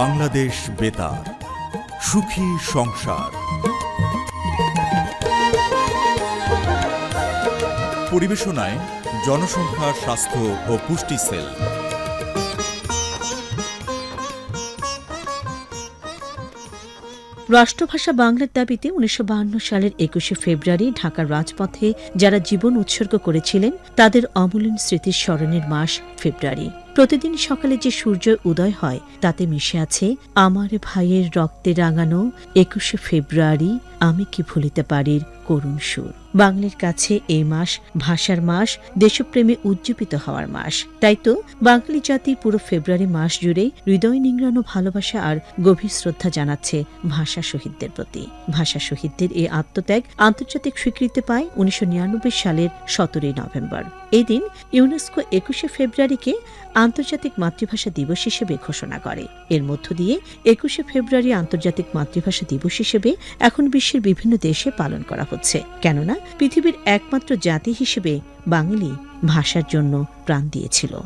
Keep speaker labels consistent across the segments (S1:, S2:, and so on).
S1: বাংলাদেশ বেতার, সুখী সংসার। পরিবেশনায় জনসংখ্যা, স্বাস্থ্য ও পুষ্টি সেল।
S2: রাষ্ট্রভাষা বাংলার দাবিতে উনিশশো সালের একুশে ফেব্রুয়ারি ঢাকার রাজপথে যারা জীবন উৎসর্গ করেছিলেন, তাদের অমূল্য স্মৃতির স্মরণের মাস ফেব্রুয়ারি। প্রতিদিন সকালে যে সূর্য উদয় হয়, তাতে মিশে আছে, আমার ভাইয়ের রক্তে রাঙানো একুশে ফেব্রুয়ারি, আমি কি ভুলিতে পারির করুণ সুর। বাংলার কাছে এই মাস ভাষার মাস, দেশপ্রেমে উজ্জীবিত হওয়ার মাস। তাই তো, বাঙালি জাতি পুরো ফেব্রুয়ারি মাস জুড়ে হৃদয় নিংড়ানো ভালোবাসা আর গভীর শ্রদ্ধা জানাচ্ছে ভাষা শহীদদের প্রতি। ভাষা শহীদদের এই আত্মত্যাগ আন্তর্জাতিক স্বীকৃতি পায় উনিশশো নিরানব্বই সালের সতেরোই নভেম্বর। এদিন ইউনেস্কো একুশে ফেব্রুয়ারিকে আন্তর্জাতিক মাতৃভাষা দিবস হিসেবে ঘোষণা করে। এর মধ্য দিয়ে একুশে ফেব্রুয়ারি আন্তর্জাতিক মাতৃভাষা দিবস হিসেবে এখন বিশ্বের বিভিন্ন দেশে পালন করা হচ্ছে। কেননা, পৃথিবীর একমাত্র জাতি হিসেবে বাঙালি ভাষার জন্য প্রাণ দিয়েছিল।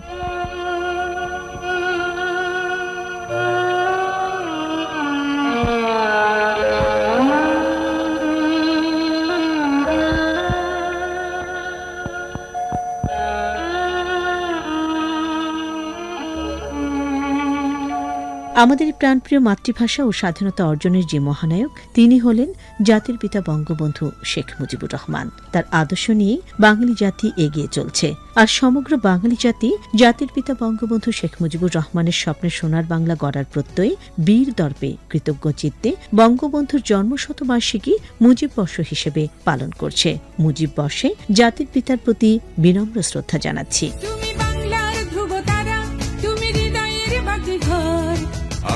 S2: আমাদের প্রাণপ্রিয় মাতৃভাষা ও স্বাধীনতা অর্জনের যে মহানায়ক, তিনি হলেন জাতির পিতা বঙ্গবন্ধু শেখ মুজিবুর রহমান। তার আদর্শ নিয়েই বাঙালি জাতি এগিয়ে চলছে। আর সমগ্র বাঙালি জাতি জাতির পিতা বঙ্গবন্ধু শেখ মুজিবুর রহমানের স্বপ্নে সোনার বাংলা গড়ার প্রত্যয়ে বীর দর্পে কৃতজ্ঞ চিত্তে বঙ্গবন্ধুর জন্মশতবার্ষিকী মুজিব বর্ষ হিসেবে পালন করছে। মুজিব বর্ষে জাতির পিতার প্রতি বিনম্র শ্রদ্ধা জানাচ্ছি।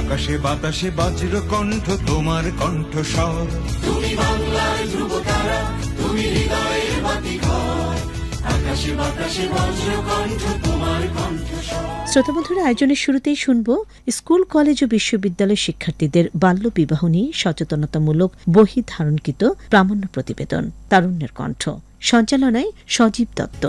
S3: আকাশে বাতাসে বজ্র কণ্ঠ তোমার কণ্ঠ স্বর তুমি বাংলার ধ্রুব তারা তুমি হৃদয়ের বাতি আকাশে বাতাসে বজ্র কণ্ঠ তোমার কণ্ঠ স্বর
S2: শ্রোতাবন্ধুরা আয়োজনের শুরুতেই শুনব স্কুল কলেজ ও বিশ্ববিদ্যালয় শিক্ষার্থীদের বাল্য বিবাহ নিয়ে সচেতনতামূলক বহি ধারণকৃত প্রামাণ্য প্রতিবেদন তারুণ্যের কণ্ঠ। সঞ্চালনায় সজীব দত্ত।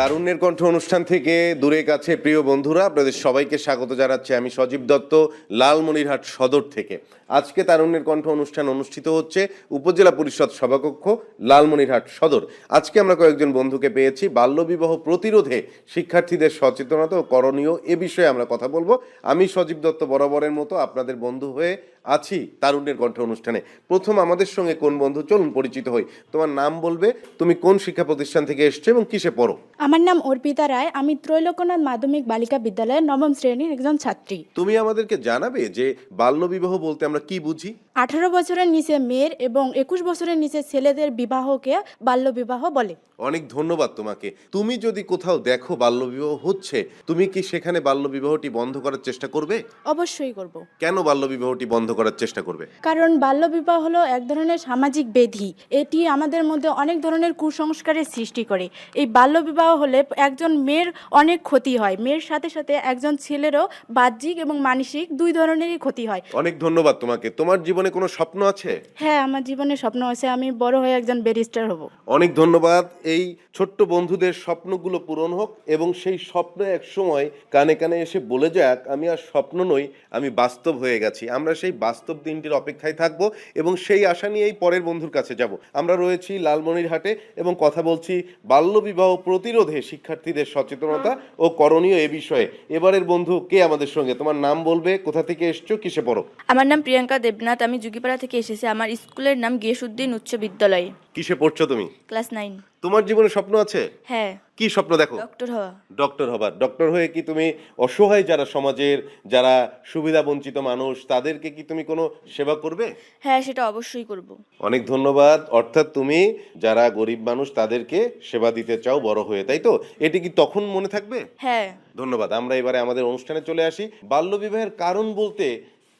S4: তারুণ্যের কণ্ঠ অনুষ্ঠান থেকে দূরে কাছে প্রিয় বন্ধুরা, আপনাদের সবাইকে স্বাগত জানাচ্ছি আমি সজীব দত্ত, লালমনিরহাট সদর থেকে। আজকে তারুণ্যের কণ্ঠ অনুষ্ঠান অনুষ্ঠিত হচ্ছে উপজেলা পরিষদ সভাকক্ষ, লালমনিরহাট সদর। আজকে আমরা কয়েকজন বন্ধুকে পেয়েছি, বাল্যবিবাহ প্রতিরোধে শিক্ষার্থীদের সচেতনতা ও করণীয় এ বিষয়ে আমরা কথা বলব। আমি সজীব দত্ত বরাবরের মতো আপনাদের বন্ধু হয়ে আছি তারুণ্যের কণ্ঠ অনুষ্ঠানে। প্রথম আমাদের সঙ্গে কোন বন্ধু? চলুন পরিচিত হই। তোমার নাম বলবে তুমি কোন শিক্ষা প্রতিষ্ঠান থেকে এসছো এবং কিসে পড়ো?
S5: আমার নাম অর্পিতা রায় আমি ত্রৈলোকনাথ মাধ্যমিক বালিকা বিদ্যালয়ের নবম শ্রেণির একজন ছাত্রী।
S4: তুমি আমাদেরকে জানাবে যে বাল্যবিবাহ বলতে আমরা কি বুঝি?
S5: আঠারো বছরের নিচে মেয়ের এবং একুশ বছরের নিচে ছেলেদের বিবাহকে বাল্যবিবাহ বলে।
S4: অনেক ধন্যবাদ তোমাকে। তুমি যদি কোথাও দেখো বাল্যবিবাহ হচ্ছে তুমি কি সেখানে বাল্যবিবাহটি বন্ধ করার চেষ্টা করবে?
S5: অবশ্যই করব।
S4: কেন বাল্যবিবাহটি বন্ধ করার চেষ্টা করবে?
S5: কারণ বাল্যবিবাহ হলো এক ধরনের সামাজিক বেধি। এটি আমাদের মধ্যে অনেক ধরনের কুসংস্কারের সৃষ্টি করে। এই বাল্যবিবাহ হলে একজন মেয়ের অনেক ক্ষতি হয়। মেয়ের সাথে সাথে একজন ছেলেরও বাহ্যিক এবং মানসিক দুই ধরনেরই ক্ষতি হয়।
S4: অনেক ধন্যবাদ তোমাকে। তোমার জীবনে কোনো স্বপ্ন আছে?
S5: হ্যাঁ আমার জীবনে স্বপ্ন আছে। আমি বড় হয়ে একজন ব্যারিস্টার হব।
S4: অনেক ধন্যবাদ। এই ছোট্ট বন্ধুদের স্বপ্নগুলো পূরণ হোক এবং সেই স্বপ্ন এক সময় কানে কানে এসে বলে যাক আমি আর স্বপ্ন নই আমি বাস্তব হয়ে গেছি। আমরা সেই বাস্তব দিনটির অপেক্ষায় থাকব এবং সেই আশা নিয়েই পরের বন্ধুর কাছে যাব। আমরা রয়েছি লালমনিরহাটে এবং কথা বলছি বাল্যবিবাহ প্রতিরোধে শিক্ষার্থীদের সচেতনতা ও করণীয় এ বিষয়ে। এবারের বন্ধু কে আমাদের সঙ্গে? তোমার নাম বলবে? কোথা থেকে এসছো? কিসে পড়ো?
S6: আমার নাম প্রিয়াঙ্কা দেবনাথ। আমি যুগিপাড়া থেকে এসেছি। আমার স্কুলের নাম গিয়াসুদ্দিন উচ্চ বিদ্যালয়।
S4: কিসে পড়ছো তুমি?
S6: Class nine.
S4: তোমার জীবনে স্বপ্ন আছে?
S6: হ্যাঁ।
S4: কি স্বপ্ন দেখো?
S6: ডক্টর হওয়া।
S4: ডক্টর হবার ডক্টর হয়ে কি তুমি অসহায় যারা সমাজের যারা সুবিধা বঞ্চিত মানুষ তাদেরকে কি তুমি কোনো সেবা করবে?
S6: হ্যাঁ সেটা অবশ্যই করব।
S4: অনেক ধন্যবাদ। অর্থাৎ তুমি যারা গরিব মানুষ তাদেরকে সেবা দিতে চাও বড় হয়ে তাই তো? এটি কি তখন মনে থাকবে?
S6: হ্যাঁ।
S4: ধন্যবাদ। আমরা এবারে আমাদের অনুষ্ঠানে চলে আসি। বাল্যবিবাহের কারণ বলতে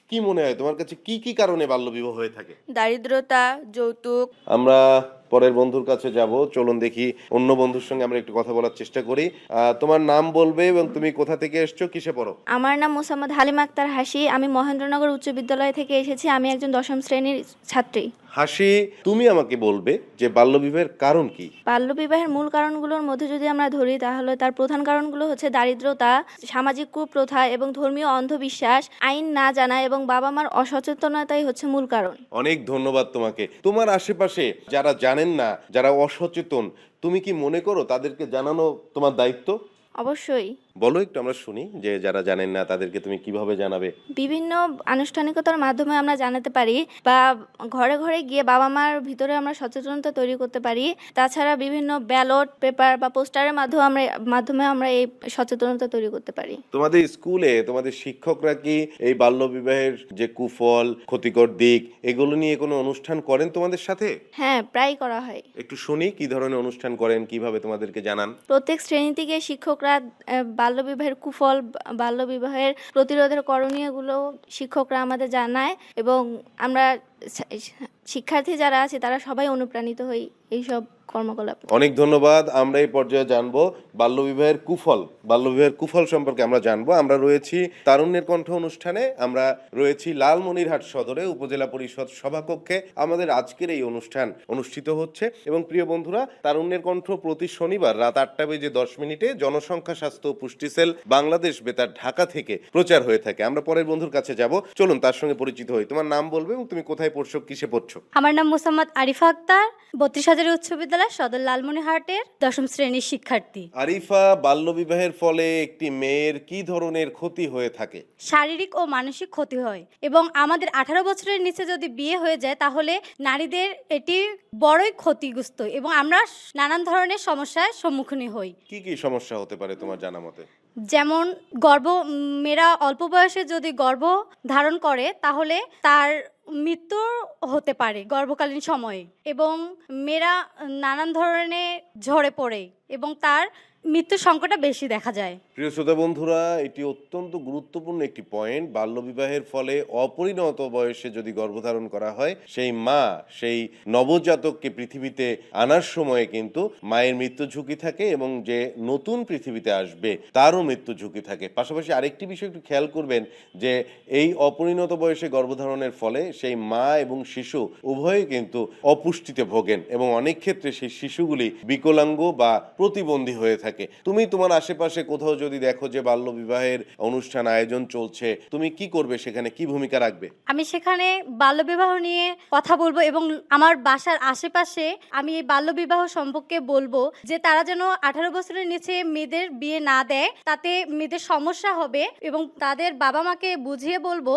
S4: কি মনে হয়? তোমার কাছে কি কি কারণে বাল্যবিবাহ হয়ে থাকে?
S6: দারিদ্রতা যৌতুক।
S4: আমরা পরের বন্ধুর কাছে যাব। চলুন দেখি অন্য বন্ধুর সঙ্গে আমরা একটু কথা বলার চেষ্টা করি। তোমার নাম বলবে এবং তুমি কোথা থেকে এসছো কিসে পড়ো?
S6: আমার নাম মোসাম্মদ হালিম আক্তার হাসি আমি মহেন্দ্রনগর উচ্চ বিদ্যালয় থেকে এসেছি। আমি একজন দশম শ্রেণির ছাত্রী।
S4: হাসি তুমি আমাকে বলবে যে বাল্যবিবাহের কারণ কি?
S6: বাল্যবিবাহের মূল কারণগুলোর মধ্যে যদি আমরা ধরি তাহলে তার প্রধান কারণগুলো হচ্ছে দারিদ্রতা সামাজিক কুপ্রথা এবং ধর্মীয় অন্ধবিশ্বাস আইন না জানা এবং বাবা মার অসচেতনতাই হচ্ছে মূল কারণ।
S4: অনেক ধন্যবাদ তোমাকে। তোমার আশেপাশে যারা জানেন না যারা অসচেতন তুমি কি মনে করো তাদেরকে জানানো তোমার দায়িত্ব?
S6: অবশ্যই।
S4: বলো একটু আমরা শুনি যে যারা জানেন না তাদেরকে তুমি কীভাবে জানাবে?
S6: বিভিন্ন আনুষ্ঠানিকতার মাধ্যমে আমরা জানাতে পারি বা ঘরে ঘরে গিয়ে বাবা মার ভিতরে আমরা সচেতনতা তৈরি করতে পারি। তাছাড়া বিভিন্ন ব্যালট পেপার বা পোস্টারের মাধ্যমে আমরা মাধ্যমে আমরা এই সচেতনতা তৈরি করতে পারি।
S4: তোমাদের স্কুলে তোমাদের শিক্ষকরা কি এই বাল্যবিবাহের যে কুফল ক্ষতিকর দিক এগুলো নিয়ে কোনো অনুষ্ঠান করেন তোমাদের সাথে?
S6: হ্যাঁ প্রায় করা হয়।
S4: একটু শুনি কি ধরনের অনুষ্ঠান করেন কীভাবে তোমাদেরকে জানান?
S6: প্রত্যেক শ্রেণি থেকে শিক্ষকরা বাল্যবিবাহের কুফল বাল্যবিবাহের প্রতিরোধের করণীয়গুলো শিক্ষকরা আমাদের জানায় এবং আমরা শিক্ষার্থী যারা আছে, তারা সবাই অনুপ্রাণিত হই এইসব কর্মকলাপ।
S4: অনেক ধন্যবাদ। আমরা এই পর্যায়ে জানব বাল্যবিবাহের কুফল। বাল্যবিবাহের কুফল সম্পর্কে আমরা জানব। আমরা রয়েছি তারুণ্যের কণ্ঠ অনুষ্ঠানে। আমরা রয়েছি লালমনিরহাট সদরে, উপজেলা পরিষদ সভাকক্ষে। আমাদের আজকের এই অনুষ্ঠান অনুষ্ঠিত হচ্ছে। এবং প্রিয় বন্ধুরা, তারুণ্যের কণ্ঠ প্রতি শনিবার রাত আটটা বেজে দশ মিনিটে জনসংখ্যা স্বাস্থ্য পুষ্টি সেল বাংলাদেশ বেতার ঢাকা থেকে প্রচার হয়ে থাকে। আমরা পরের বন্ধুর কাছে যাব। চলুন, তার সঙ্গে পরিচিত হই। তোমার নাম বলবে এবং তুমি কোথায় পড়ছো কিসে পড়ছো?
S7: আমার নাম মোসাম্মদ আরিফা আক্তার বত্রিশ হাজারের উচ্চ বিদ্যালয় সদর লালমনিরহাটের দশম শ্রেণির শিক্ষার্থী।
S4: আরিফা বাল্যবিবাহের ফলে একটি মেয়ের কি ধরনের ক্ষতি হয়ে থাকে?
S7: শারীরিক ও মানসিক ক্ষতি হয় এবং আমাদের আঠারো বছরের নিচে যদি বিয়ে হয়ে যায় তাহলে নারীদের এটি বড়ই ক্ষতিগ্রস্ত এবং আমরা নানান ধরনের সমস্যার সম্মুখীন হই।
S4: কি কি সমস্যা হতে পারে তোমার জানা মতে?
S7: যেমন গর্ভ উম, মেয়েরা অল্প বয়সে যদি গর্ভ ধারণ করে তাহলে তার মৃত্যু হতে পারে গর্ভকালীন সময়ে এবং মেয়েরা নানান ধরনের ঝরে পড়ে এবং তার মৃত্যুর সংকটটা বেশি দেখা যায়।
S4: প্রিয় শ্রোতা বন্ধুরা, এটি অত্যন্ত গুরুত্বপূর্ণ একটি পয়েন্ট বাল্যবিবাহের ফলে অপরিণত বয়সে যদি গর্ভধারণ করা হয়, সেই মা, সেই নবজাতককে পৃথিবীতে আনার সময়ে কিন্তু মায়ের মৃত্যু ঝুঁকি থাকে এবং যে নতুন পৃথিবীতে আসবে, তারও মৃত্যু ঝুঁকি থাকে। পাশাপাশি আরেকটি বিষয় একটু খেয়াল করবেন যে, এই অপরিণত বয়সে গর্ভধারণের ফলে সেই মা এবং শিশু উভয়ই কিন্তু অপুষ্টিতে ভোগেন এবং অনেক ক্ষেত্রে সেই শিশুগুলি বিকলাঙ্গ বা প্রতিবন্ধী হয়ে থাকে। তুমি তোমার আশেপাশে কোথাও যদি দেখো যে বাল্য বিবাহের অনুষ্ঠান, আয়োজন চলছে, তুমি কি করবে সেখানে? কি ভূমিকা রাখবে?
S7: আমি সেখানে বাল্যবিবাহ নিয়ে কথা বলব এবং আমার বাসার আশেপাশে আমি এই বাল্যবিবাহ সম্পর্কে বলব যে তারা যেন আঠারো বছরের নিচে মেয়েদের বিয়ে না দেয়, তাতে মেয়েদের সমস্যা হবে এবং তাদের বাবা মাকে বুঝিয়ে বলব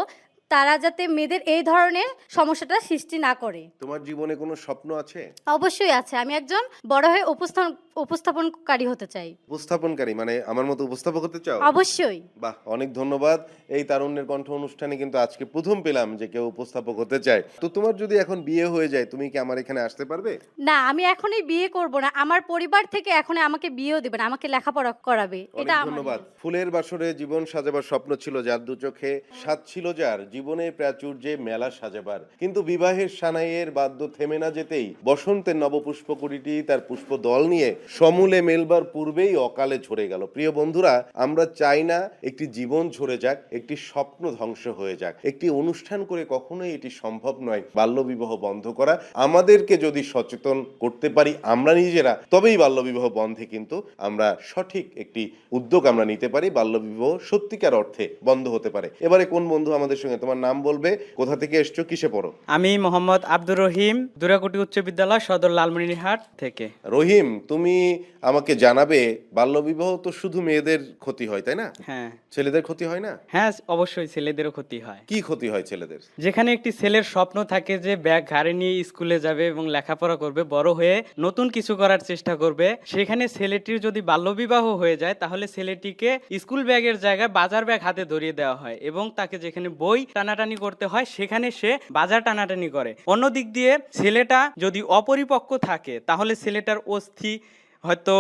S7: তারা যাতে মেয়েদের এই ধরনের সমস্যাটা সৃষ্টি না করে।
S4: তোমার জীবনে কোনো স্বপ্ন আছে?
S7: অবশ্যই আছে। আমি একজন বড় হয়ে উপস্থাপন উপস্থাপনকারী হতে চাই।
S4: উপস্থাপনকারী মানে আমার মতো উপস্থাপক হতে চাও?
S7: অবশ্যই।
S4: বাহ অনেক ধন্যবাদ। এই তারুণ্যের কণ্ঠ অনুষ্ঠানে কিন্তু আজকে প্রথম পেলাম যে কেউ উপস্থাপক হতে চায়। তো তোমার যদি এখন বিয়ে হয়ে যায় তুমি কি আমার এখানে আসতে পারবে?
S7: না আমি এখনই বিয়ে করব না। আমার পরিবার থেকে এখন আমাকে বিয়েও দেবে না আমাকে লেখাপড়া করাবে। এটা আমার
S4: ধন্যবাদ। ফুলের বাসরে জীবন সাজাবার স্বপ্ন ছিল যার দু চোখে সাত ছিল যার জীবনে প্রাচুর্যে মেলা সাজাবার। কিন্তু বিবাহের সানাইয়ের বাদ্য থেমে না যেতেই বসন্তের নবপুষ্প কুড়িটি তার পুষ্প দল নিয়ে সমূলে মেলবার পূর্বেই অকালে ঝরে গেল। প্রিয় বন্ধুরা, আমরা চাই না একটি জীবন ঝরে যাক, একটি স্বপ্ন ধ্বংস হয়ে যাক। একটি অনুষ্ঠান করে কখনোই এটি সম্ভব নয় বাল্যবিবাহ বন্ধ করা। আমাদেরকে যদি সচেতন করতে পারি আমরা নিজেরা, তবেই বাল্যবিবাহ বন্ধে কিন্তু আমরা সঠিক একটি উদ্যোগ আমরা নিতে পারি। বাল্যবিবাহ সত্যিকার অর্থে বন্ধ হতে পারে। এবারে কোন বন্ধু আমাদের সঙ্গে? তোমার নাম বলবে কোথা থেকে এসছো কিসে পড়ো?
S8: আমি মোহাম্মদ আব্দুর রহিম দুরাকুটি উচ্চ বিদ্যালয় সদর লালমনিরহাট থেকে।
S4: রহিম তুমি আমাকে জানাবে বাল্যবিবাহ তো শুধু মেয়েদের ক্ষতি হয় তাই না?
S8: হ্যাঁ।
S4: ছেলেদের ক্ষতি হয় না?
S8: হ্যাঁ অবশ্যই ছেলেদেরও ক্ষতি হয়।
S4: কি ক্ষতি হয় ছেলেদের?
S8: যেখানে একটি ছেলের স্বপ্ন থাকে যে ব্যাগ ঘাড়ে নিয়ে স্কুলে যাবে এবং লেখাপড়া করবে বড় হয়ে নতুন কিছু করার চেষ্টা করবে সেখানে ছেলেটির যদি বাল্যবিবাহ হয়ে যায় তাহলে ছেলেটিকে স্কুল ব্যাগের জায়গায় বাজার ব্যাগ হাতে ধরিয়ে দেওয়া হয় এবং তাকে যেখানে বই টানাটানি করতে হয়, সেখানে সে বাজার টানাটানি করে। অন্য দিক দিয়ে ছেলেটা যদি অপরিপক্ক থাকে, তাহলে ছেলেটার অস্থি হয়তো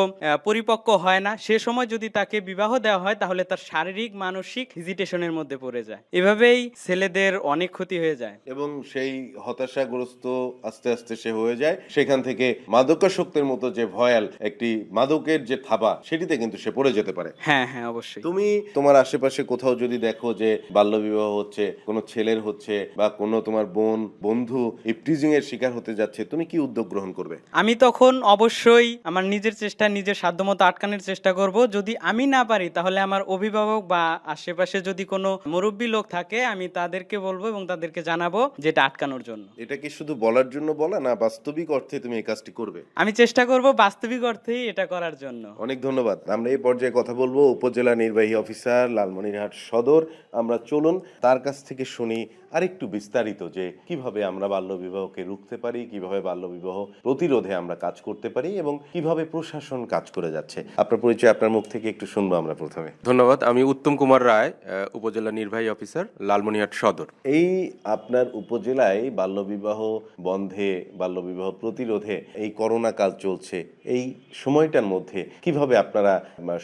S8: পরিপক্ক হয় না। সে সময় যদি তাকে বিবাহ দেওয়া হয় তাহলে তার শারীরিক মানসিক হিজিটেশনের মধ্যে পড়ে যায়। এভাবেই ছেলেদের অনেক ক্ষতি হয়ে যায়।
S4: এবং সেই হতাশাগ্রস্ত আস্তে আস্তে সে হয়ে যায়। সেখান থেকে মাদকাসক্তের মতো যে ভয়াল একটি মাদকের যে থাবা সেটিতে কিন্তু সে পড়ে যেতে পারে।
S8: হ্যাঁ হ্যাঁ অবশ্যই।
S4: তুমি তোমার আশেপাশে কোথাও যদি দেখো যে বাল্যবিবাহ হচ্ছে কোনো ছেলের হচ্ছে বা কোনো তোমার বোন বন্ধু ইপটিজিং এর শিকার হতে যাচ্ছে তুমি কি উদ্যোগ গ্রহণ করবে?
S8: আমি তখন অবশ্যই আমার নিজের চেষ্টা নিজের সাধ্যমতো আটকানোর চেষ্টা করব। যদি আমি না পারি তাহলে আমার অভিভাবক বা আশেপাশে যদি কোনো মুরব্বী লোক থাকে আমি তাদেরকে বলব এবং তাদেরকে জানাব যেটা আটকানোর জন্য।
S4: এটা কি শুধু বলার জন্য বলা না বাস্তবিক অর্থে তুমি এই কাজটি করবে?
S8: আমি চেষ্টা করব বাস্তবিক অর্থেই এটা করার জন্য।
S4: অনেক ধন্যবাদ। আমরা এই পর্যায়ে কথা বলব উপজেলা নির্বাহী অফিসার লালমনিরহাট সদর। আমরা চলুন তার কাছ থেকে শুনি আরেকটু বিস্তারিত যে কীভাবে আমরা বাল্যবিবাহকে রুখতে পারি কীভাবে বাল্যবিবাহ প্রতিরোধে আমরা কাজ করতে পারি এবং কীভাবে প্রশাসন কাজ করে যাচ্ছে। আপনার পরিচয় আপনার মুখ থেকে একটু শুনব আমরা প্রথমে।
S9: ধন্যবাদ। আমি উত্তম কুমার রায় উপজেলা নির্বাহী অফিসার লালমনিরহাট সদর।
S4: এই আপনার উপজেলায় বাল্যবিবাহ বন্ধে বাল্যবিবাহ প্রতিরোধে এই করোনা কাল চলছে। এই সময়টার মধ্যে কীভাবে আপনারা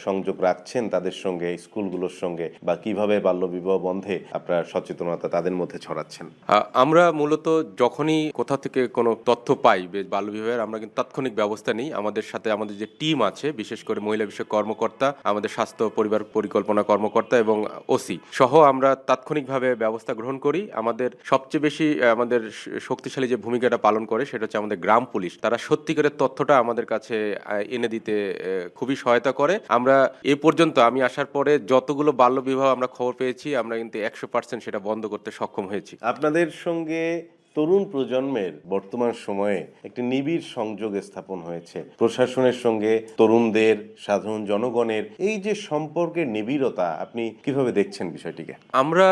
S4: সংযোগ রাখছেন তাদের সঙ্গে স্কুলগুলোর সঙ্গে বা কীভাবে বাল্যবিবাহ বন্ধে আপনার সচেতনতা তাদের মধ্যে ছড়াচ্ছেন?
S9: আমরা মূলত যখনই কোথা থেকে কোনো তথ্য পাই বেশ বাল্যবিবাহের আমরা কিন্তু তাৎক্ষণিক ব্যবস্থা নিই। আমাদের সাথে আমাদের যে টিম আছে, বিশেষ করে মহিলা বিষয়ক কর্মকর্তা, আমাদের স্বাস্থ্য পরিবার পরিকল্পনা কর্মকর্তা এবং ওসি সহ আমরা তাৎক্ষণিকভাবে ব্যবস্থা গ্রহণ করি। আমাদের সবচেয়ে বেশি আমাদের শক্তিশালী যে ভূমিকাটা পালন করে সেটা হচ্ছে আমাদের গ্রাম পুলিশ। তারা সত্যিকারের তথ্যটা আমাদের কাছে এনে দিতে খুবই সহায়তা করে। আমরা এ পর্যন্ত, আমি আসার পরে যতগুলো বাল্যবিবাহ আমরা খবর পেয়েছি, আমরা কিন্তু একশো পার্সেন্ট সেটা বন্ধ করতে সক্ষম হয়েছি।
S4: আপনাদের সঙ্গে তরুণ প্রজন্মের বর্তমান সময়ে একটি নিবিড় সংযোগ স্থাপন হয়েছে। প্রশাসনের সঙ্গে তরুণদের, সাধারণ জনগণের এই যে সম্পর্কের নিবিড়তা, আপনি কীভাবে দেখছেন বিষয়টিকে?
S9: আমরা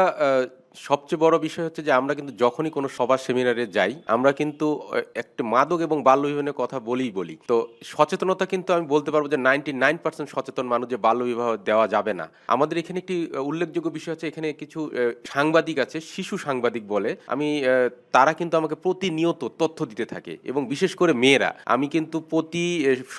S9: সবচেয়ে বড় বিষয় হচ্ছে যে আমরা কিন্তু যখনই কোনো সভা সেমিনারে যাই, আমরা কিন্তু একটা মাদক এবং বাল্য বিবাহের কথা বলেই বলি। তো সচেতনতা কিন্তু আমি বলতে পারব যে নাইনটি নাইন পার্সেন্ট সচেতন মানুষ যে বাল্য বিবাহ দেওয়া যাবে না। আমাদের এখানে একটি উল্লেখযোগ্য বিষয় হচ্ছে এখানে কিছু সাংবাদিক আছে, শিশু সাংবাদিক বলে। আমি তারা কিন্তু আমাকে প্রতিনিয়ত তথ্য দিতে থাকে এবং বিশেষ করে মেয়েরা। আমি কিন্তু প্রতি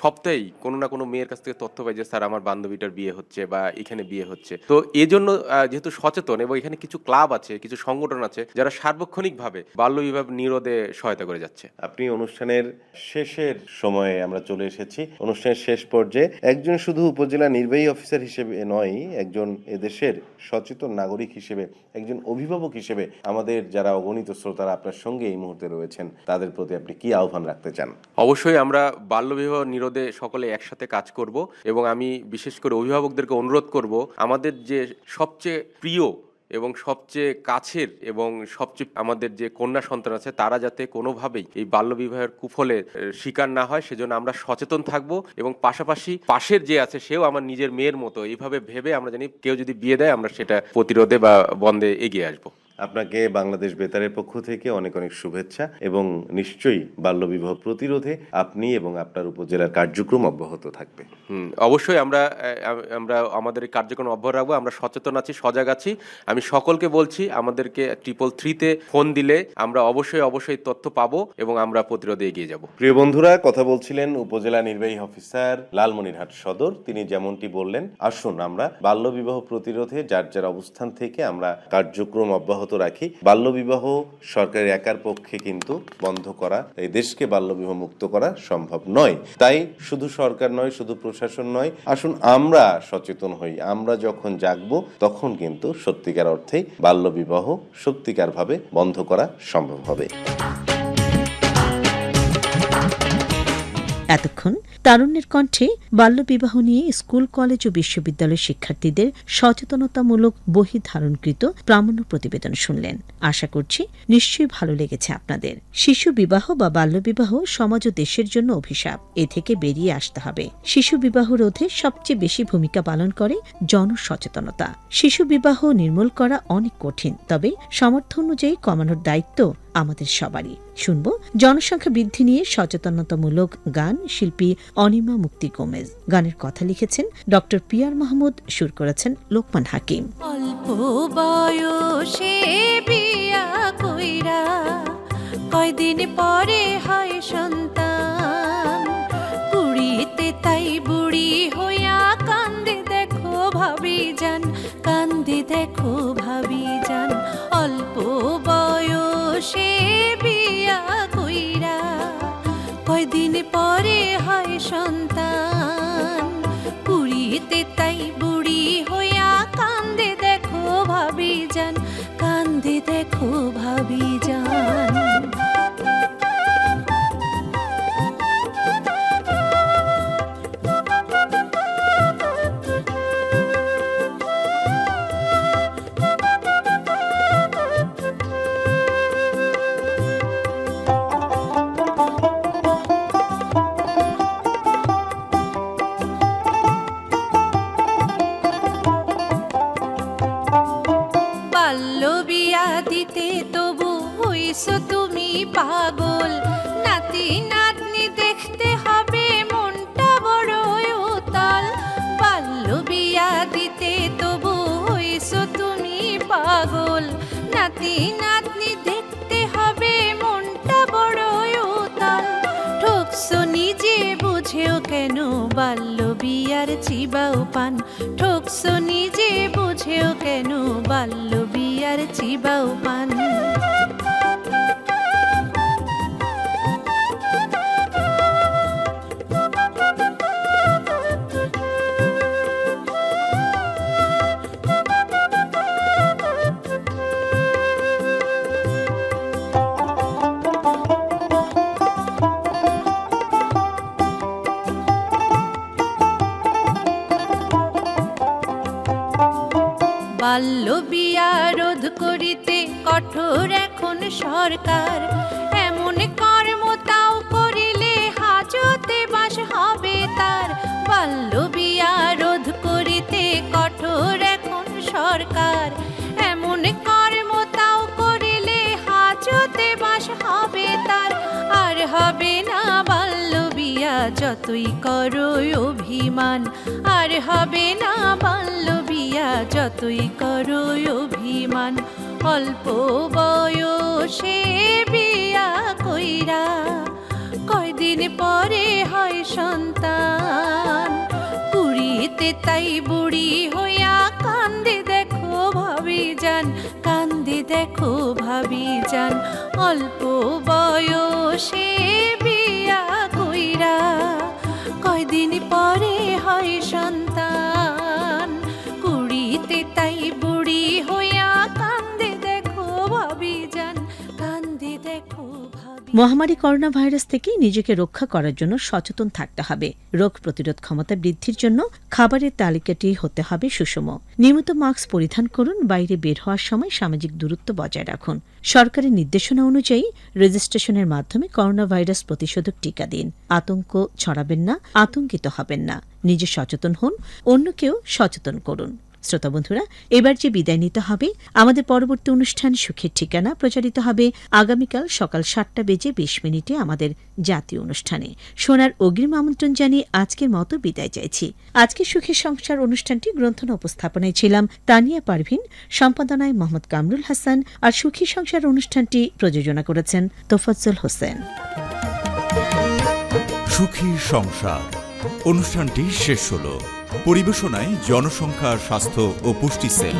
S9: সপ্তাহেই কোনো না কোনো মেয়ের কাছ থেকে তথ্য পাই যে, স্যার, আমার বান্ধবীটার বিয়ে হচ্ছে বা এখানে বিয়ে হচ্ছে। তো এজন্য যেহেতু সচেতন এবং এখানে কিছু ক্লাব আছে কিছু সংগঠন আছে যারা সার্বক্ষণিকভাবে বাল্যবিবাহ নিরোধে সহায়তা করে যাচ্ছে।
S4: আপনি অনুষ্ঠানের শেষের সময়ে আমরা চলে এসেছি। অনুষ্ঠানের শেষ পর্যায়ে একজন শুধু উপজেলা নির্বাহী অফিসার হিসেবে নয় একজন এদেশের সচেতন নাগরিক হিসেবে একজন অভিভাবক হিসেবে আমাদের যারা অগণিত শ্রোতারা আপনার সঙ্গে এই মুহূর্তে রয়েছেন তাদের প্রতি আপনি কি আহ্বান রাখতে চান?
S9: অবশ্যই আমরা বাল্যবিবাহ নিরোধে সকলে একসাথে কাজ করব এবং আমি বিশেষ করে অভিভাবকদেরকে অনুরোধ করব আমাদের যে সবচেয়ে প্রিয় এবং সবচেয়ে কাছের এবং সবচেয়ে আমাদের যে কন্যা সন্তান আছে, তারা যাতে কোনোভাবেই এই বাল্যবিবাহের কুফলে শিকার না হয়, সেজন্য আমরা সচেতন থাকব এবং পাশাপাশি পাশের যে আছে, সেও আমার নিজের মেয়ের মতো। এইভাবে ভেবে আমরা জানি কেউ যদি বিয়ে দেয়, আমরা সেটা প্রতিরোধে বা বন্ধে এগিয়ে আসব।
S4: আপনাকে বাংলাদেশ বেতারের পক্ষ থেকে অনেক অনেক শুভেচ্ছা এবং নিশ্চয়ই বাল্যবিবাহ প্রতিরোধে আপনি এবং আপনার উপজেলার কার্যক্রম অব্যাহত থাকবে।
S9: হুম অবশ্যই আমরা আমরা আমাদের এই কার্যক্রম অব্যাহত রাখব আমরা সচেতন আছি সজাগ আছি। আমি সকলকে বলছি আমাদেরকে ট্রিপল থ্রিতে ফোন দিলে আমরা অবশ্যই অবশ্যই তথ্য পাবো এবং আমরা প্রতিরোধে এগিয়ে যাব।
S4: প্রিয় বন্ধুরা কথা বলছিলেন উপজেলা নির্বাহী অফিসার লালমনিরহাট সদর। তিনি যেমনটি বললেন আসুন আমরা বাল্যবিবাহ প্রতিরোধে যার যার অবস্থান থেকে আমরা কার্যক্রম অব্যাহত রাখি। বাল্যবিবাহ সরকারের একার পক্ষে কিন্তু বন্ধ করা এই দেশকে বাল্যবিবাহ মুক্ত করা সম্ভব নয়। তাই শুধু সরকার নয়, শুধু প্রশাসন নয়, আসুন আমরা সচেতন হই। আমরা যখন জাগবো, তখন কিন্তু সত্যিকার অর্থেই বাল্যবিবাহ সত্যিকারভাবে বন্ধ করা সম্ভব হবে।
S2: এতক্ষণ তারুণ্যের কণ্ঠে বাল্যবিবাহ নিয়ে স্কুল, কলেজ ও বিশ্ববিদ্যালয়ের শিক্ষার্থীদের সচেতনতামূলক বহি ধারণকৃত প্রামাণ্য প্রতিবেদন শুনলেন। আশা করছি নিশ্চয়ই ভালো লেগেছে আপনাদের। শিশু বিবাহ বা বাল্যবিবাহ সমাজ ও দেশের জন্য অভিশাপ। এ থেকে বেরিয়ে আসতে হবে। শিশু বিবাহ রোধে সবচেয়ে বেশি ভূমিকা পালন করে জনসচেতনতা। শিশু বিবাহ নির্মূল করা অনেক কঠিন, তবে সামর্থ্য অনুযায়ী কমানোর দায়িত্ব আমাদের সবারই। শুনব, জনসংখ্যা বৃদ্ধি নিয়ে সচেতনতামূলক গান শিল্পী অনিমা মুক্তি গোমেজ। গানের কথা লিখেছেন ডক্টর পিয়ার মাহমুদ, সুর করেছেন লোকমান হাকিম।
S10: অল্প বয়সে বিয়া কইরা কয়দিন পরে হয় সন্তান। কুড়িতে তাই বুড়ি হইয়া কান্দে দেখো ভাবি যান কান্দে দেখো চিবাও পান ঠকছো নিজে বুঝেও কেন বাল্য বিয়ার চিবাও পান। যতই করো অভিমান, আর হবে না বাল্য বিয়া, যতই করো অভিমান। অল্প বয়সে বিয়া কইরা কয়দিন পরে হয় সন্তান। পুরীতে তাই বুড়ি হইয়া কান্দে দেখো ভাবি যান কান্দে দেখো ভাবি যান অল্প বয়সে কয়দিন পরে
S2: মহামারী করোনা ভাইরাস থেকে নিজেকে রক্ষা করার জন্য সচেতন থাকতে হবে। রোগ প্রতিরোধ ক্ষমতা বৃদ্ধির জন্য খাবারের তালিকাটি হতে হবে সুষম। নিয়মিত মাস্ক পরিধান করুন, বাইরে বের হওয়ার সময় সামাজিক দূরত্ব বজায় রাখুন। সরকারের নির্দেশনা অনুযায়ী রেজিস্ট্রেশনের মাধ্যমে করোনা ভাইরাস প্রতিষেধক টিকা দিন। আতঙ্ক ছড়াবেন না, আতঙ্কিত হবেন না। নিজে সচেতন হন, অন্যকেও সচেতন করুন। শ্রোতা বন্ধুরা, এবার যে বিদায় নিতে হবে, আমাদের পরবর্তী অনুষ্ঠান সুখের ঠিকানা প্রচারিত হবে আগামীকাল সকাল সাতটা বেজে বিশ মিনিটে আমাদের জাতীয় অনুষ্ঠানে। সোনার অগ্রিম আমন্ত্রণ জানিয়ে আজকের মতো বিদায় চাইছি। আজকে সুখের সংসার অনুষ্ঠানটি গ্রন্থনা উপস্থাপনায় ছিলাম তানিয়া পারভিন, সম্পাদনায় মোহাম্মদ কামরুল হাসান আর সুখী সংসার অনুষ্ঠানটি প্রযোজনা করেছেন তোফাজ্জল হোসেন।
S1: সুখী সংসার, অনুষ্ঠানটি শেষ হলো। পরিবেশনায় জনসংখ্যা স্বাস্থ্য ও পুষ্টি সেল।